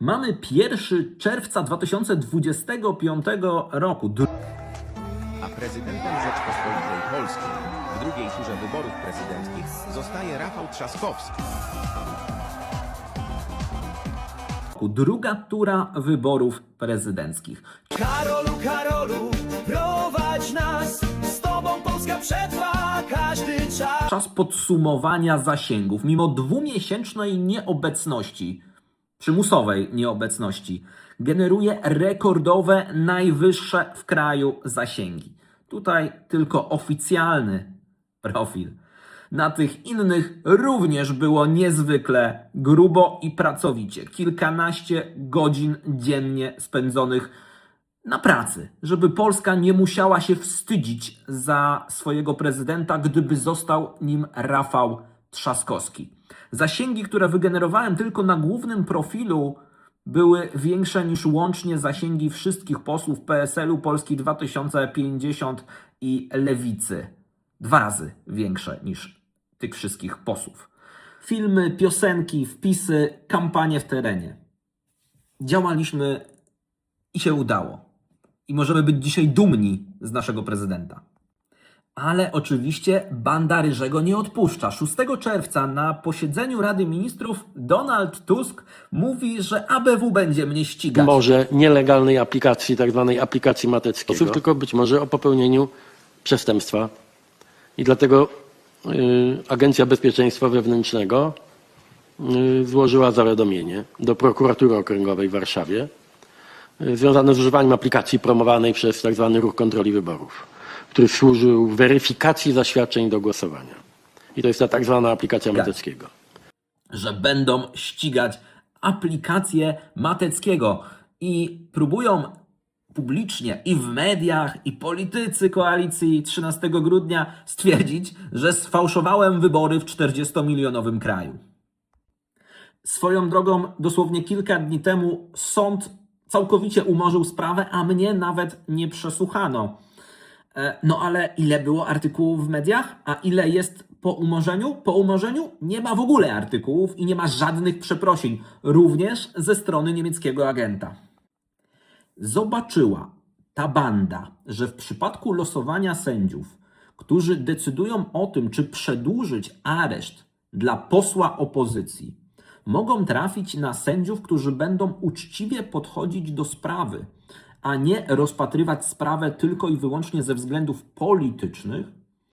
Mamy 1 czerwca 2025 roku. A prezydentem Rzeczpospolitej Polskiej w drugiej turze wyborów prezydenckich zostaje Rafał Trzaskowski. Druga tura wyborów prezydenckich. Karolu, Karolu, prowadź nas, z Tobą Polska przetrwa każdy czas. Czas podsumowania zasięgów. Mimo dwumiesięcznej nieobecności, przymusowej nieobecności, generuje rekordowe, najwyższe w kraju zasięgi. Tutaj tylko oficjalny profil. Na tych innych również było niezwykle grubo i pracowicie. Kilkanaście godzin dziennie spędzonych na pracy, żeby Polska nie musiała się wstydzić za swojego prezydenta, gdyby został nim Rafał Trzaskowski. Zasięgi, które wygenerowałem tylko na głównym profilu, były większe niż łącznie zasięgi wszystkich posłów PSL-u, Polski 2050 i Lewicy. Dwa razy większe niż tych wszystkich posłów. Filmy, piosenki, wpisy, kampanie w terenie. Działaliśmy i się udało. I możemy być dzisiaj dumni z naszego prezydenta. Ale oczywiście banda Ryżego nie odpuszcza. 6 czerwca na posiedzeniu Rady Ministrów Donald Tusk mówi, że ABW będzie mnie ścigać. może nielegalnej aplikacji, tak zwanej aplikacji mateckiego, tylko być może o popełnieniu przestępstwa. I dlatego y, Agencja Bezpieczeństwa Wewnętrznego y, złożyła zawiadomienie do prokuratury okręgowej w Warszawie y, związane z używaniem aplikacji promowanej przez tak zwany ruch kontroli wyborów, który służył weryfikacji zaświadczeń do głosowania. I to jest ta tak zwana aplikacja mateckiego. że będą ścigać aplikację Mateckiego i próbują publicznie i w mediach, i politycy koalicji 13 grudnia stwierdzić, że sfałszowałem wybory w 40-milionowym kraju. Swoją drogą, dosłownie kilka dni temu sąd całkowicie umorzył sprawę, a mnie nawet nie przesłuchano. E, No ale ile było artykułów w mediach, a ile jest po umorzeniu? Po umorzeniu nie ma w ogóle artykułów i nie ma żadnych przeprosin, również ze strony niemieckiego agenta. Zobaczyła ta banda, że w przypadku losowania sędziów, którzy decydują o tym, czy przedłużyć areszt dla posła opozycji, mogą trafić na sędziów, którzy będą uczciwie podchodzić do sprawy, a nie rozpatrywać sprawę tylko i wyłącznie ze względów politycznych,